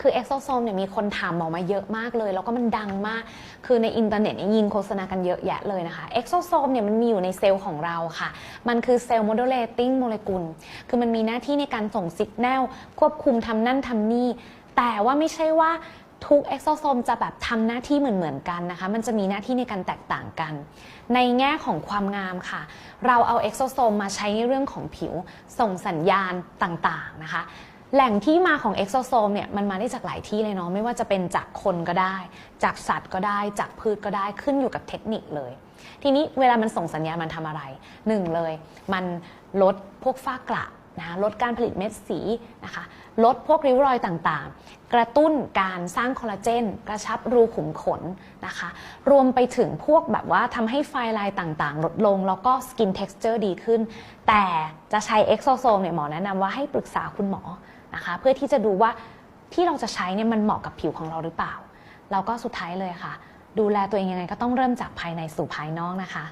คือเอ็กโซโซมเนี่ยมีคนถามหมอมาเยอะมากเลย แล้วก็มันดังมาก คือในอินเทอร์เน็ตยิงโฆษณากันเยอะแยะเลยนะคะเอ็กโซโซมเนี่ยมันมีอยู่ในเซลล์ของเราค่ะ มันคือเซลล์โมเดเลติ้งโมเลกุล คือมันมีหน้าที่ในการส่งสัญญาณควบคุมทำนั่นทำนี่ แต่ว่าไม่ใช่ว่าทุกเอ็กโซโซมจะแบบทำหน้าที่เหมือนๆกันนะคะ มันจะมีหน้าที่ในการแตกต่างกัน ในแง่ของความงามค่ะ เราเอาเอ็กโซโซมมาใช้ในเรื่องของผิว ส่งสัญญาณต่างๆนะคะ แหล่งที่มาของเอ็กโซโซมเนี่ยมันมาได้จากหลายที่เลยเนาะไม่ว่าจะเป็นจากคนก็ได้ จากสัตว์ก็ได้ จากพืชก็ได้ขึ้นอยู่กับเทคนิคเลย ทีนี้เวลามันส่งสัญญาณมันทำอะไรหนึ่งเลย มันลดพวกฝ้ากระ นะคะลดการผลิตเม็ดสีนะคะลดพวกริ้วรอยต่างๆ กระตุ้นการสร้างคอลลาเจน กระชับรูขุมขนนะคะ รวมไปถึงพวกแบบว่าทำให้ไฟลายต่างๆ ลดลง แล้วก็สกินเท็กซ์เจอร์ดีขึ้น แต่จะใช้เอ็กโซโซมเนี่ยหมอแนะนำว่าให้ปรึกษาคุณหมอนะคะ เพื่อที่จะดูว่าที่เราจะใช้เนี่ยมันเหมาะกับผิวของเราหรือเปล่า แล้วก็สุดท้ายเลยค่ะ ดูแลตัวเองยังไงก็ต้องเริ่มจากภายในสู่ภายนอกนะคะ